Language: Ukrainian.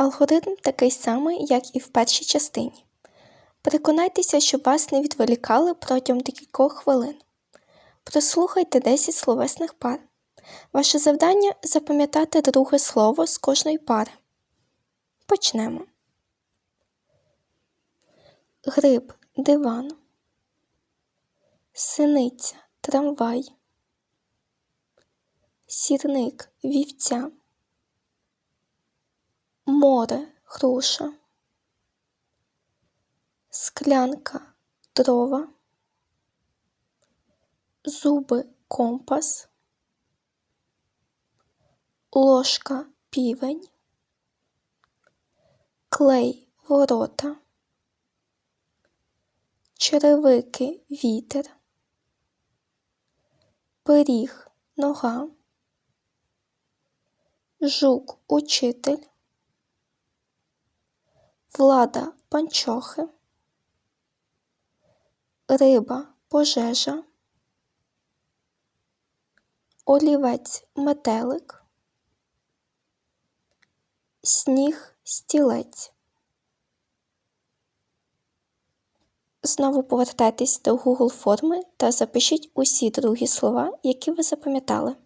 Алгоритм такий самий, як і в першій частині. Переконайтеся, щоб вас не відволікали протягом декількох хвилин. Прослухайте 10 словесних пар. Ваше завдання запам'ятати друге слово з кожної пари. Почнемо. Гриб диван. Синиця трамвай. Сірник вівця. Море груша. Склянка дрова. Зуби компас. Ложка півень. Клей ворота. Черевики вітер. Пиріг нога. Жук учитель. Влада панчохи. Риба пожежа. Олівець метелик. Сніг стілець. Знову повертайтесь до Google форми та запишіть усі другі слова, які ви запам'ятали.